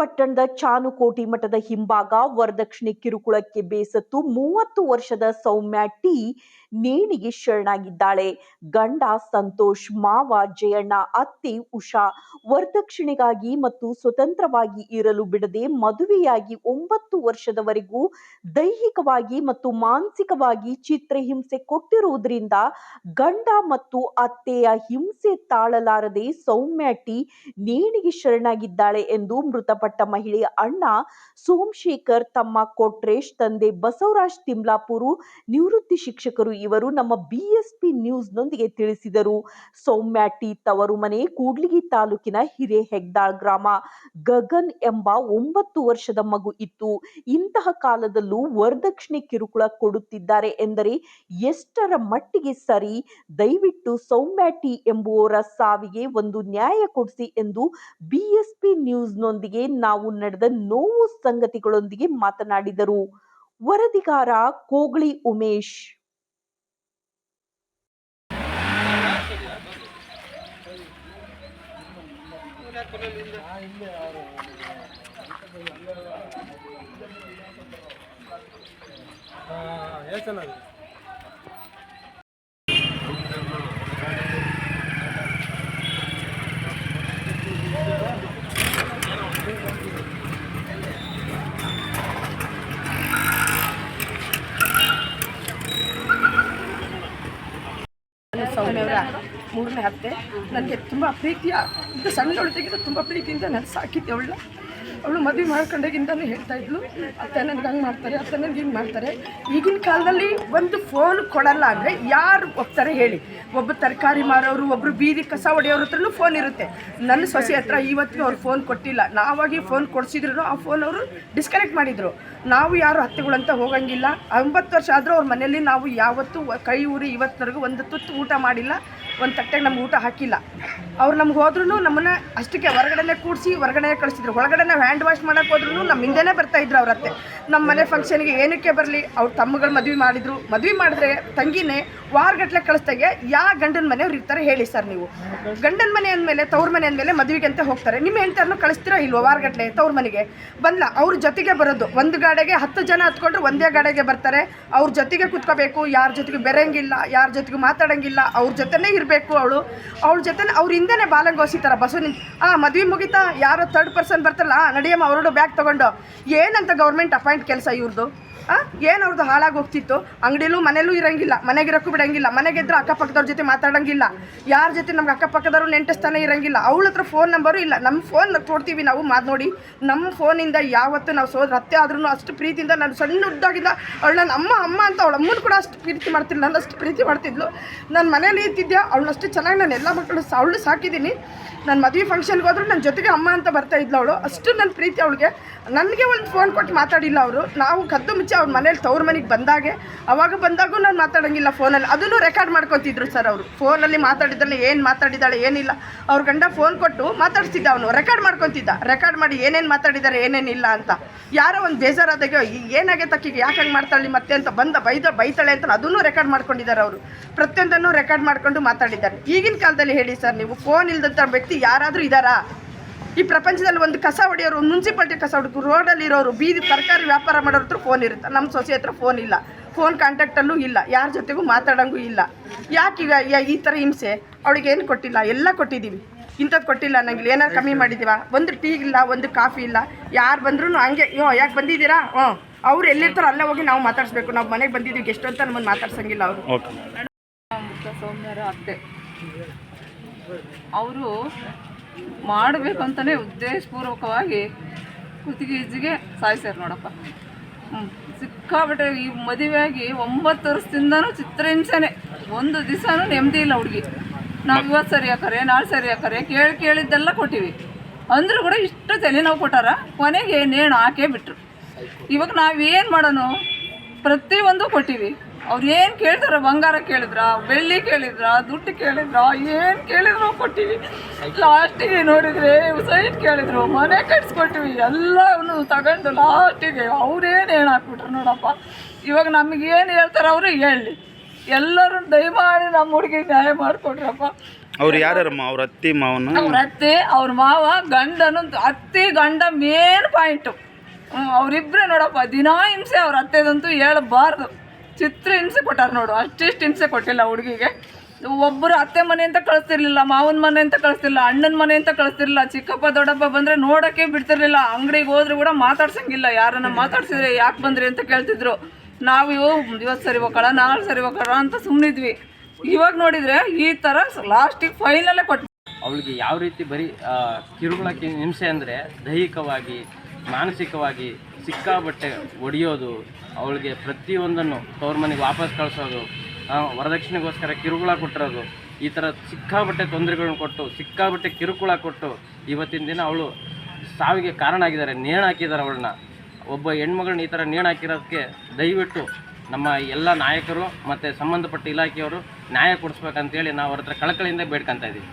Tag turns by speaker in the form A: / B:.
A: ಪಟ್ಟಣದ ಚಾನುಕೋಟಿ ಮಠದ ಹಿಂಭಾಗ ವರದಕ್ಷಿಣೆ ಕಿರುಕುಳಕ್ಕೆ ಬೇಸತ್ತು ಮೂವತ್ತು ವರ್ಷದ ಸೌಮ್ಯ ಟಿ ನೇಣಿಗೆ ಶರಣಾಗಿದ್ದಾಳೆ. ಗಂಡ ಸಂತೋಷ್, ಮಾವ ಜಯಣ್ಣ, ಅತ್ತೆ ಉಷಾ ವರದಕ್ಷಿಣೆಗಾಗಿ ಮತ್ತು ಸ್ವತಂತ್ರವಾಗಿ ಇರಲು ಬಿಡದೆ ಮದುವೆಯಾಗಿ ಒಂಬತ್ತು ವರ್ಷದವರೆಗೂ ದೈಹಿಕವಾಗಿ ಮತ್ತು ಮಾನಸಿಕವಾಗಿ ಚಿತ್ರಹಿಂಸೆ ಕೊಟ್ಟಿರುವುದರಿಂದ ಗಂಡ ಮತ್ತು ಅತ್ತೆಯ ಹಿಂಸೆ ತಾಳಲಾರದೆ ಸೌಮ್ಯ ಟಿ ನೇಣಿಗೆ ಶರಣಾಗಿದ್ದಾಳೆ ಎಂದು ಮೃತಪಟ್ಟ ಮಹಿಳೆಯ ಅಣ್ಣ ಸೋಮಶೇಖರ್ ತಮ್ಮ ಕೊಟ್ರೇಶ್ ತಂದೆ ಬಸವರಾಜ್ ತಿಮ್ಲಾಪುರು ನಿವೃತ್ತಿ ಶಿಕ್ಷಕರು ಇವರು ನಮ್ಮ ಬಿಎಸ್ಪಿ ನ್ಯೂಸ್ನೊಂದಿಗೆ ತಿಳಿಸಿದರು. ಸೌಮ್ಯಾಟಿ ತವರು ಮನೆ ಕೂಡ್ಲಿಗಿ ತಾಲೂಕಿನ ಹಿರೇಹೆಗ್ದಾಳ್ ಗ್ರಾಮ. ಗಗನ್ ಎಂಬ ಒಂಬತ್ತು ವರ್ಷದ ಮಗು ಇತ್ತು. ಇಂತಹ ಕಾಲದಲ್ಲೂ ವರದಕ್ಷಿಣೆ ಕಿರುಕುಳ ಕೊಡುತ್ತಿದ್ದಾರೆ ಎಂದರೆ ಎಷ್ಟರ ಮಟ್ಟಿಗೆ ಸರಿ? ದಯವಿಟ್ಟು ಸೌಮ್ಯಾಟಿ ಟಿ ಎಂಬುವವರ ಸಾವಿಗೆ ಒಂದು ನ್ಯಾಯ ಕೊಡಿಸಿ ಎಂದು ಬಿಎಸ್ಪಿ ನ್ಯೂಸ್ನೊಂದಿಗೆ ನಾವು ನಡೆದ ನೋವು ಸಂಗತಿಗಳೊಂದಿಗೆ ಮಾತನಾಡಿದರು. ವರದಿಗಾರ ಕೋಗ್ಳಿ ಉಮೇಶ್.
B: ಹೇಳ್ತಾನೆ
C: ಮೂರನೇ ಹತ್ತೆ. ನನಗೆ ತುಂಬ ಪ್ರೀತಿಯ ಇಂಥ ತೆಗೆದು ತುಂಬ ಪ್ರೀತಿಯಿಂದ ನಾನು ಸಾಕಿದ್ದೆ ಅವಳನ್ನ. ಅವಳು ಮದುವೆ ಮಾಡ್ಕೊಂಡಾಗಿಂದಲೂ ಹೇಳ್ತಾ ಇದ್ಲು, ಅತ್ತೆ ನನಗೆ ಹಂಗೆ ಮಾಡ್ತಾರೆ, ಅತ್ತೆ ನನಗೆ ಹಿಂಗೆ ಮಾಡ್ತಾರೆ. ಈಗಿನ ಕಾಲದಲ್ಲಿ ಒಂದು ಫೋನ್ ಕೊಡಲ್ಲ ಅಂದರೆ ಯಾರು ಹೋಗ್ತಾರೆ ಹೇಳಿ. ಒಬ್ಬ ತರಕಾರಿ ಮಾರೋರು ಒಬ್ಬರು ಬೀದಿ ಕಸ ಹೊಡೆಯೋರ ಹತ್ರನೂ ಫೋನ್ ಇರುತ್ತೆ. ನನ್ನ ಸೊಸೆ ಹತ್ರ ಇವತ್ತಿಗೂ ಅವ್ರು ಫೋನ್ ಕೊಟ್ಟಿಲ್ಲ. ನಾವಾಗಿ ಫೋನ್ ಕೊಡಿಸಿದ್ರು ಆ ಫೋನ್ ಅವರು ಡಿಸ್ಕನೆಕ್ಟ್ ಮಾಡಿದರು. ನಾವು ಯಾರು ಹತ್ತೆಗಳಂತ ಹೋಗಂಗಿಲ್ಲ. ಒಂಬತ್ತು ವರ್ಷ ಆದರೂ ಅವ್ರ ಮನೆಯಲ್ಲಿ ನಾವು ಯಾವತ್ತೂ ಕೈ ಊರಿ ಇವತ್ತಿನವರೆಗೂ ಒಂದು ತುತ್ತು ಊಟ ಮಾಡಿಲ್ಲ. ಒಂದು ತಟ್ಟೆಗೆ ನಮ್ಗೆ ಊಟ ಹಾಕಿಲ್ಲ. ಅವ್ರು ನಮ್ಗೆ ಹೋದ್ರೂ ನಮ್ಮನ್ನ ಅಷ್ಟಕ್ಕೆ ಹೊರಗಡೆನೆ ಕೂಡಿಸಿ ಹೊರಗಡೆ ಕಳಿಸಿದ್ರು. ಒಳಗಡೆ ನಾವು ಹ್ಯಾಂಡ್ ವಾಶ್ ಮಾಡೋಕೆ ಹೋದ್ರೂ ನಮ್ಮ ಹಿಂದೆನೇ ಬರ್ತಾ ಇದ್ರು ಅವ್ರ ಅತ್ತೆ ನಮ್ಮ ಮನೆ ಫಂಕ್ಷನ್ಗೆ ಏನಕ್ಕೆ ಬರಲಿ? ಅವ್ರ ತಮ್ಮಗಳು ಮದುವೆ ಮಾಡಿದ್ರು. ಮದುವೆ ಮಾಡಿದ್ರೆ ತಂಗಿನೇ ವಾರಗಟ್ಲೆ ಕಳಿಸ್ದಾಗೆ ಯಾ ಗಂಡನ ಮನೆಯವ್ರು ಇರ್ತಾರೆ ಹೇಳಿ ಸರ್ ನೀವು. ಗಂಡನ ಮನೆ ಅಂದಮೇಲೆ, ತವ್ರ ಮನೆ ಅಂದಮೇಲೆ ಮದುವೆಗೆ ಅಂತ ಹೋಗ್ತಾರೆ. ನಿಮ್ಮ ಹೆಂಡ್ತಾರನ್ನು ಕಳಿಸ್ತೀರಾ ಇಲ್ವೋ ವಾರಗಟ್ಲೆ ತವ್ರ ಮನೆಗೆ? ಬಂದ್ಲ, ಅವ್ರ ಜೊತೆಗೆ ಬರೋದು. ಒಂದು ಗಾಡಿಗೆ ಹತ್ತು ಜನ ಹತ್ಕೊಂಡ್ರೆ ಒಂದೇ ಗಾಡಿಗೆ ಬರ್ತಾರೆ. ಅವ್ರ ಜೊತೆಗೆ ಕುತ್ಕೋಬೇಕು. ಯಾರ ಜೊತೆಗೆ ಬೆರೆಯಂಗಿಲ್ಲ ಯಾರ ಜೊತೆಗೆ ಮಾತಾಡೋಂಗಿಲ್ಲ, ಅವ್ರ ಜೊತೆನೇ ಇರಬೇಕು. ಅವಳು. ಅವಳ ಜೊತೆ ಅವ್ರ ಹಿಂದೆನೇ ಬಾಲಂಗೋಸಿತಾರ ಬಸ್ಸು ನಿಂತು ಆ ಮದುವೆ ಮುಗಿತಾ ಯಾರೋ ಥರ್ಡ್ ಪರ್ಸನ್ ಬರ್ತಾರಲ್ಲ ಆ, ನಡಿಯಮ್ಮ ಅವರೋಡು ಬ್ಯಾಗ್ ತೊಗೊಂಡು ಏನಂತ ಗೌರ್ಮೆಂಟ್ ಅಪಾಯಿಂಟ್ ಕೆಲಸ ಇವ್ರದ್ದು ಏನು ಅವ್ರದ್ದು ಹಾಳಾಗಿ ಹೋಗ್ತಿತ್ತು? ಅಂಗಡಿಲೂ ಮನೇಲೂ ಇರಂಗಿಲ್ಲ ಬಿಡೋಂಗಿಲ್ಲ ಬಿಡಂಗಿಲ್ಲ ಮನೆಗೆದ್ರೆ ಅಕ್ಕಪಕ್ಕದವ್ರ ಜೊತೆ ಮಾತಾಡಂಗಿಲ್ಲ ಯಾರ ಜೊತೆ ನಮ್ಗೆ ಅಕ್ಕಪಕ್ಕದವ್ರು ನೆಂಟಸ್ತಾನೆ ಇರಂಗಿಲ್ಲ ಅವಳ ಹತ್ರ ಫೋನ್ ನಂಬರು ಇಲ್ಲ ನಮ್ಮ ಫೋನ್ ಕೊಡ್ತೀವಿ ನಾವು ಮಾತು ನೋಡಿ ನಮ್ಮ ಫೋನಿಂದ ಯಾವತ್ತು ನಾವು ಸೋದ್ರ ಅತ್ತೆ ಆದ್ರೂ ಅಷ್ಟು ಪ್ರೀತಿಯಿಂದ ನಾನು ಸಣ್ಣ ಉದ್ದಾಗಿಂದ ಅವಳು ನನ್ನ ಅಮ್ಮ ಅಮ್ಮ ಅಂತ ಅವಳ ಅಮ್ಮನ ಕೂಡ ಅಷ್ಟು ಪ್ರೀತಿ ಮಾಡ್ತಿಲ್ಲ ನಾನು ಅಷ್ಟು ಪ್ರೀತಿ ಮಾಡ್ತಿದ್ಲು. ನಾನು ಮನೇಲಿ ಅವಳನ್ನ ಅಷ್ಟು ಚೆನ್ನಾಗಿ ನಾನು ಎಲ್ಲ ಮಕ್ಕಳು ಅವಳು ಸಾಕಿದ್ದೀನಿ. ನಾನು ಮದುವೆ ಫಂಕ್ಷನ್ಗೆ ಹೋದ್ರು ನನ್ನ ಜೊತೆಗೆ ಅಮ್ಮ ಅಂತ ಬರ್ತಾ ಇದ್ಲು ಅವಳು. ಅಷ್ಟು ನನ್ನ ಪ್ರೀತಿ ಅವಳಿಗೆ. ನನಗೆ ಒಂದು ಫೋನ್ ಕೊಟ್ಟು ಮಾತಾಡಿಲ್ಲ ಅವರು. ನಾವು ಕದ್ದು ಮುಚ್ಚಿ ಅವ್ರ ಮನೇಲಿ ತವ್ರ ಮನೆಗೆ ಬಂದಾಗೆ, ಅವಾಗ ಬಂದಾಗೂ ನಾನು ಮಾತಾಡೋಂಗಿಲ್ಲ ಫೋನಲ್ಲಿ ಅದನ್ನು ರೆಕಾರ್ಡ್ ಮಾಡ್ಕೊತಿದ್ರು ಸರ್ ಅವರು. ಫೋನಲ್ಲಿ ಮಾತಾಡಿದ್ದಾನೆ ಏನು ಮಾತಾಡಿದ್ದಾಳೆ, ಏನಿಲ್ಲ. ಅವ್ರ ಗಂಡ ಫೋನ್ ಕೊಟ್ಟು ಮಾತಾಡ್ತಿದ್ದ ಅವನು. ರೆಕಾರ್ಡ್ ಮಾಡ್ಕೊತಿದ್ದ. ರೆಕಾರ್ಡ್ ಮಾಡಿ ಏನೇನು ಮಾತಾಡಿದ್ದಾರೆ ಏನೇನಿಲ್ಲ ಅಂತ. ಯಾರೋ ಒಂದು ಬೇಜಾರಾದಾಗ ಏನಾಗೈತೆ ಅಕ್ಕಿಗೆ ಯಾಕೆ ಹಂಗೆ ಮಾಡ್ತಾಳೆ ಮತ್ತೆ ಅಂತ ಬಂದ ಬೈದ ಬೈತಾಳೆ ಅಂತ ಅದನ್ನು ರೆಕಾರ್ಡ್ ಮಾಡ್ಕೊಂಡಿದ್ದಾರೆ ಅವರು. ಪ್ರತಿಯೊಂದನ್ನು ರೆಕಾರ್ಡ್ ಮಾಡ್ಕೊಂಡು ಮಾತಾಡಿದ್ದಾರೆ ಈಗಿನ ಕಾಲದಲ್ಲಿ ಹೇಳಿ ಸರ್, ನೀವು ಫೋನ್ ಇಲ್ದಂಥ ವ್ಯಕ್ತಿ ಯಾರಾದರೂ ಇದ್ದಾರಾ? ಈ ಪ್ರಪಂಚದಲ್ಲಿ ಒಂದು ಕಸ ಹೊಡೆಯೋರು ಮುನ್ಸಿಪಾಲ್ಟಿ ಕಸ ಹೊಡೆದು ರೋಡಲ್ಲಿರೋರು ಬೀದಿ ತರಕಾರಿ ವ್ಯಾಪಾರ ಮಾಡೋರ ಹತ್ರ ಫೋನ್ ಇರುತ್ತೆ. ನಮ್ಮ ಸೊಸೆ ಹತ್ರ ಫೋನ್ ಇಲ್ಲ. ಫೋನ್ ಕಾಂಟ್ಯಾಕ್ಟಲ್ಲೂ ಇಲ್ಲ. ಯಾರ ಜೊತೆಗೂ ಮಾತಾಡೋಂಗೂ ಇಲ್ಲ. ಯಾಕೆ ಈಗ ಯ- ಈ ಥರ ಹಿಂಸೆ? ಅವಳಿಗೆ ಏನು ಕೊಟ್ಟಿಲ್ಲ? ಎಲ್ಲ ಕೊಟ್ಟಿದ್ದೀವಿ. ಇಂಥದ್ದು ಕೊಟ್ಟಿಲ್ಲ ಅನ್ನಂಗಿಲ್ಲ ಏನಾರು ಕಮ್ಮಿ ಮಾಡಿದ್ದೀವ? ಒಂದು ಟೀ ಇಲ್ಲ, ಒಂದು ಕಾಫಿ ಇಲ್ಲ. ಯಾರು ಬಂದ್ರೂ ಹಂಗೆ ಯೋ ಯಾಕೆ ಬಂದಿದ್ದೀರಾ? ಹ್ಞೂ. ಅವ್ರು ಎಲ್ಲಿರ್ತಾರೋ ಅಲ್ಲೇ ಹೋಗಿ ನಾವು ಮಾತಾಡಿಸ್ಬೇಕು. ನಾವು ಮನೆಗೆ ಬಂದಿದ್ದೀವಿ. ಅಂತ ನಮ್ಮನ್ನು ಮಾತಾಡ್ಸಂಗಿಲ್ಲ ಅವರು.
D: ಸೌಮ್ಯರ ಅತ್ತೆ. ಅವರು ಮಾಡಬೇಕು ಅಂತಲೇ ಉದ್ದೇಶಪೂರ್ವಕವಾಗಿ ಕುತ್ತಿಗೆ ಸಾಯಿಸ್ಯಾರ ನೋಡಪ್ಪ. ಹ್ಞೂ ಸಿಕ್ಕಾಬಿಟ್ಟೆ ಈ ಮದುವೆಯಾಗಿ ಒಂಬತ್ತು ವರ್ಷದಿಂದನೂ ಚಿತ್ರಹಿಂಸೆನೆ. ಒಂದು ದಿವಸನೂ ನೆಮ್ಮದಿ ಇಲ್ಲ ಹುಡುಗಿ. ನಾವು ಇವತ್ತು ಸರಿ ಹಾಕರೆ, ನಾಳೆ ಸರಿ ಹಾಕರೆ ಕೇಳಿ ಕೇಳಿದ್ದೆಲ್ಲ ಕೊಟ್ಟಿವಿ. ಅಂದರೂ ಕೂಡ ಇಷ್ಟು ತಲೆನೋವು ಕೊಟ್ಟಾರ. ಕೊನೆಗೆ ನೇಣು ಹಾಕೇ ಬಿಟ್ಟರು ಇವಾಗ ನಾವೇನು ಮಾಡೋಣ ಪ್ರತಿಯೊಂದು ಕೊಟ್ಟಿವಿ. ಅವ್ರು ಏನು ಕೇಳ್ತಾರ ಬಂಗಾರ ಕೇಳಿದ್ರ ಬೆಳ್ಳಿ ಕೇಳಿದ್ರ ದುಡ್ಡು ಕೇಳಿದ್ರ ಏನು ಕೇಳಿದ್ರು ಕೊಟ್ಟಿವಿ. ಲಾಸ್ಟಿಗೆ ನೋಡಿದ್ರೆ ಸೈಟ್ ಕೇಳಿದ್ರು ಮನೆ ಕಟ್ಸ್ಕೊಟ್ಟಿವಿ ಎಲ್ಲವನ್ನು ತಗೊಂಡು ಲಾಸ್ಟಿಗೆ ಅವ್ರೇನು ಹೇಳಾಕ್ಬಿಟ್ರು ಹಾಕ್ಬಿಟ್ರು ನೋಡಪ್ಪ. ಇವಾಗ ನಮಗೇನು ಹೇಳ್ತಾರೆ ಅವರು ಹೇಳಿ. ಎಲ್ಲರೂ ದಯಮಾಡಿ ನಮ್ಮ ಹುಡುಗಿಗೆ ನ್ಯಾಯ ಮಾಡಿಕೊಡ್ರಪ್ಪ
B: ಅವ್ರು ಯಾರಮ್ಮ? ಅವ್ರ ಅತ್ತಿ ಮಾವನ?
D: ಅವ್ರ ಅತ್ತೆ ಅವ್ರ ಮಾವ ಗಂಡನು ಅತ್ತೆ ಗಂಡ ಮೇನ್ ಪಾಯಿಂಟು ಅವರಿಬ್ಬರೇ ನೋಡಪ್ಪ ದಿನಾ ಹಿಂಸೆ ಅವ್ರ ಅತ್ತೆದಂತೂ ಹೇಳಬಾರ್ದು. ಚಿತ್ರ ಹಿಂಸೆ ಕೊಟ್ಟಾರ ನೋಡು, ಅಷ್ಟಿಷ್ಟು ಹಿಂಸೆ ಕೊಟ್ಟಿಲ್ಲ ಹುಡುಗಿಗೆ. ಒಬ್ಬರು ಅತ್ತೆ ಮನೆ ಅಂತ ಕಳಿಸ್ತಿರ್ಲಿಲ್ಲ, ಮಾವನ ಮನೆ ಅಂತ ಕಳಿಸ್ತಿರ್ಲಿಲ್ಲ, ಅಣ್ಣನ ಮನೆ ಅಂತ ಕಳಿಸ್ತಿರ್ಲಿಲ್ಲ, ಚಿಕ್ಕಪ್ಪ ದೊಡ್ಡಪ್ಪ ಬಂದರೆ ನೋಡೋಕ್ಕೆ ಬಿಡ್ತಿರ್ಲಿಲ್ಲ, ಅಂಗಡಿಗೆ ಹೋದ್ರೆ ಕೂಡ ಮಾತಾಡ್ಸಂಗಿಲ್ಲ, ಯಾರನ್ನ ಮಾತಾಡ್ಸಿದ್ರೆ ಯಾಕೆ ಬಂದ್ರಿ ಅಂತ ಕೇಳ್ತಿದ್ರು. ನಾವು ಇವು ಇವತ್ತು ಸರಿ ಹೋಗೋಣ ನಾಳೆ ಸರಿ ಹೋಗೋಣ ಅಂತ ಸುಮ್ಮನಿದ್ವಿ ಇವಾಗ ನೋಡಿದರೆ ಈ ಥರ ಲಾಸ್ಟಿಗೆ ಫೈನಲ್ಲೇ ಕೊಟ್ಟು
E: ಅವಳಿಗೆ ಯಾವ ರೀತಿ ಬರೀ ಕಿರುಗಳಕ್ಕೆ ಹಿಂಸೆ ಅಂದರೆ ದೈಹಿಕವಾಗಿ, ಮಾನಸಿಕವಾಗಿ ಸಿಕ್ಕಾಬಟ್ಟೆ ಒಡೆಯೋದು, ಅವಳಿಗೆ ಪ್ರತಿಯೊಂದನ್ನು ತವ್ರ ಮನೆಗೆ ವಾಪಸ್ ಕಳಿಸೋದು ವರದಕ್ಷಿಣೆಗೋಸ್ಕರ ಕಿರುಕುಳ ಕೊಟ್ಟಿರೋದು, ಈ ಥರ ಸಿಕ್ಕಾಬಟ್ಟೆ ತೊಂದರೆಗಳನ್ನ ಕೊಟ್ಟು ಸಿಕ್ಕಾಬಟ್ಟೆ ಕಿರುಕುಳ ಕೊಟ್ಟು ಇವತ್ತಿನ ದಿನ ಅವಳು ಸಾವಿಗೆ ಕಾರಣ ಆಗಿದ್ದಾರೆ, ನೇಣು ಹಾಕಿದ್ದಾರೆ ಅವಳನ್ನ. ಒಬ್ಬ ಹೆಣ್ಮಗಳನ್ನ ಈ ಥರ ನೇಣು ಹಾಕಿರೋದಕ್ಕೆ ದಯವಿಟ್ಟು ನಮ್ಮ ಎಲ್ಲ ನಾಯಕರು ಮತ್ತು ಸಂಬಂಧಪಟ್ಟ ಇಲಾಖೆಯವರು ನ್ಯಾಯ ಕೊಡಿಸ್ಬೇಕಂತೇಳಿ ನಾವು ಅವ್ರ ಹತ್ರ ಕಳಕಳಿಯಿಂದ ಬೇಡ್ಕೊತಾ ಇದ್ದೀವಿ.